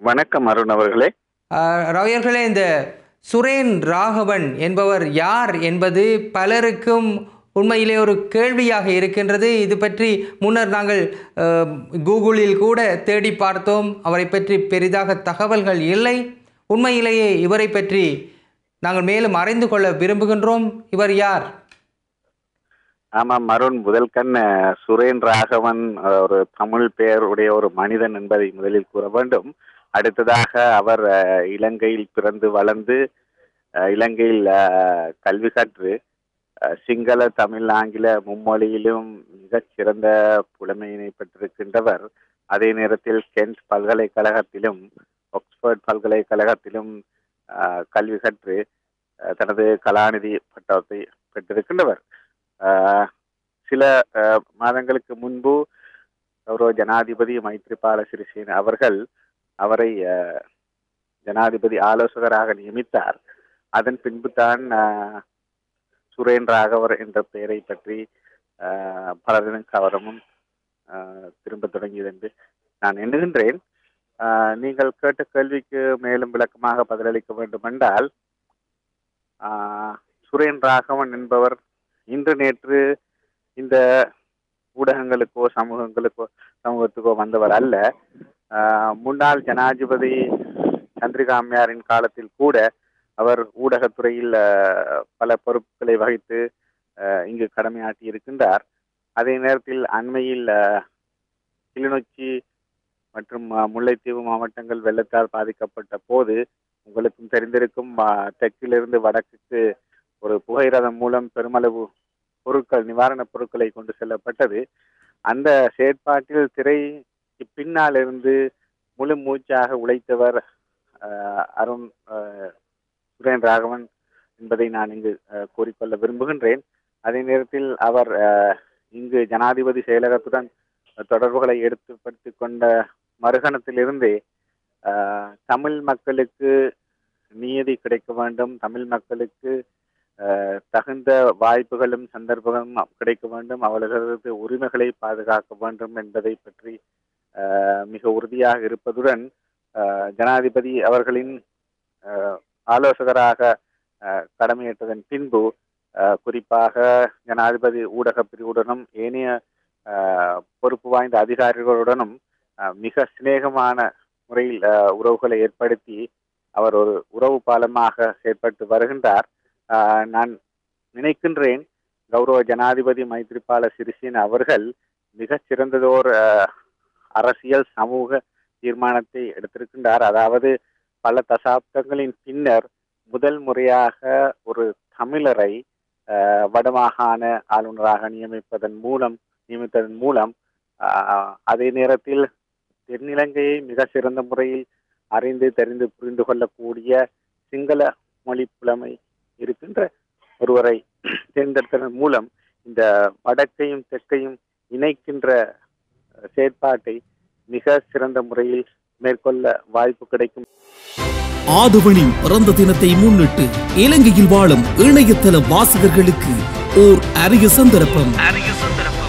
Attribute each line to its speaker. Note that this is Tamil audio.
Speaker 1: வணக்கம் அருண் அவர்களே.
Speaker 2: ரவியர்களே இந்த சுரேன் ராகவன் என்பவர் யார் என்பது பலருக்கும் உண்மையிலே ஒரு கேள்வியாக இருக்கின்றது. இது பற்றி முன்னர் நாங்கள் கூகுளில் கூட தேடி பார்த்தோம். அவரை பற்றி பெரிதாக தகவல்கள் இல்லை. உண்மையிலேயே இவரை பற்றி நாங்கள் மேலும் அறிந்து கொள்ள விரும்புகின்றோம். இவர் யார்?
Speaker 1: ஆமாம் அருண். முதல் கண் அஹ், சுரேன் ராகவன் ஒரு தமிழ் பெயருடைய ஒரு மனிதன் என்பதை முதலில் கூற வேண்டும். அடுத்ததாக அவர் இலங்கையில் பிறந்து வளர்ந்து இலங்கையில் கல்வி கற்று சிங்கள தமிழ் ஆங்கில மும்மொழியிலும் மிகச் சிறந்த புலமையினை பெற்றிருக்கின்றவர். அதே நேரத்தில் கென்ட் பல்கலைக்கழகத்திலும் ஆக்ஸ்போர்ட் பல்கலைக்கழகத்திலும் கல்வி கற்று தனது கலாநிதி பட்டத்தை பெற்றிருக்கின்றவர். ஆஹ் சில ஆஹ் மாதங்களுக்கு முன்பு கௌரவ ஜனாதிபதி மைத்ரிபால சிறிசேன அவர்கள் அவரை ஜனாதிபதி ஆலோசகராக நியமித்தார். அதன் பின்பு தான் சுரேன் ராகவர் என்ற பெயரை பற்றி ஆஹ், பலரிடம் ஆஹ், திரும்ப தொடங்கியது என்று நான் எண்ணுகின்றேன். ஆஹ், நீங்கள் கேட்ட கேள்விக்கு மேலும் விளக்கமாக பதிலளிக்க வேண்டுமென்றால் ஆஹ், சுரேன் ராகவன் என்பவர் இன்று நேற்று இந்த ஊடகங்களுக்கோ சமூகங்களுக்கோ சமூகத்துக்கோ வந்தவர் அல்ல. முன்னாள் ஜனாதிபதி சந்திரிகா அம்மையாரின் காலத்தில் கூட அவர் ஊடகத்துறையில் பல பொறுப்புகளை வகித்து இங்கு கடமையாற்றி இருக்கின்றார். அதே நேரத்தில் அண்மையில் கிளிநொச்சி மற்றும் முல்லைத்தீவு மாவட்டங்கள் வெள்ளத்தால் பாதிக்கப்பட்ட போது உங்களுக்கும் தெரிந்திருக்கும் தெற்கிலிருந்து வடக்குக்கு ஒரு புகையிரதம் மூலம் பெருமளவு பொருட்கள் நிவாரணப் பொருட்களை கொண்டு செல்லப்பட்டது. அந்த செயற்பாட்டில் திரை பின்னால் இருந்து முழு மூச்சாக உழைத்தவர் அருண் சுரேன் ராகவன் என்பதை நான் இங்கு கூறிக்கொள்ள விரும்புகின்றேன். அதே நேரத்தில் அவர் இங்கு ஜனாதிபதி செயலகத்துடன் தொடர்புகளை எடுத்துப்படுத்தி கொண்ட மறுகணத்திலிருந்தே தமிழ் மக்களுக்கு நீதி கிடைக்க வேண்டும் தமிழ் மக்களுக்கு தகுந்த வாய்ப்புகளும் சந்தர்ப்பங்களும் கிடைக்க வேண்டும் அவர்களது உரிமைகளை பாதுகாக்க வேண்டும் என்பதை பற்றி மிக உறுதியாக இருப்பதுடன் ஜனாதிபதி அவர்களின் ஆலோசகராக கடமையிட்டதன் கடமையேற்றதன் பின்பு குறிப்பாக ஜனாதிபதி ஊடக பிரிவுடனும் ஏனைய பொறுப்பு வாய்ந்த அதிகாரிகளுடனும் மிக சிநேகமான முறையில் உறவுகளை ஏற்படுத்தி அவர் ஒரு உறவு பாலமாக செயற்பட்டு வருகின்றார். நான் நினைக்கின்றேன் கௌரவ ஜனாதிபதி மைத்ரிபால சிறிசேன அவர்கள் மிகச் சிறந்ததோர் அரசியல் சமூக தீர்மானத்தை எடுத்திருக்கின்றார். அதாவது பல தசாப்தங்களின் பின்னர் முதல் முறையாக ஒரு தமிழரை வடமாகாண ஆளுநராக நியமிப்பதன் மூலம் நியமித்ததன் மூலம் அதே நேரத்தில் தென்னிலங்கையை மிக சிறந்த முறையில் அறிந்து தெரிந்து புரிந்து கொள்ளக்கூடிய சிங்கள மொழி புலமை இருக்கின்ற ஒருவரை தேர்ந்தெடுத்ததன் மூலம் இந்த வடக்கையும் தெற்கையும் இணைக்கின்ற செயற்பாட்டை மிக சிறந்த முறையில் மேற்கொள்ள வாய்ப்பு கிடைக்கும்.
Speaker 3: ஆதவனின் பிறந்த தினத்தை முன்னிட்டு இலங்கையில் வாழும் இணையதள வாசகர்களுக்கு ஓர் அரிய சந்தர்ப்பம்.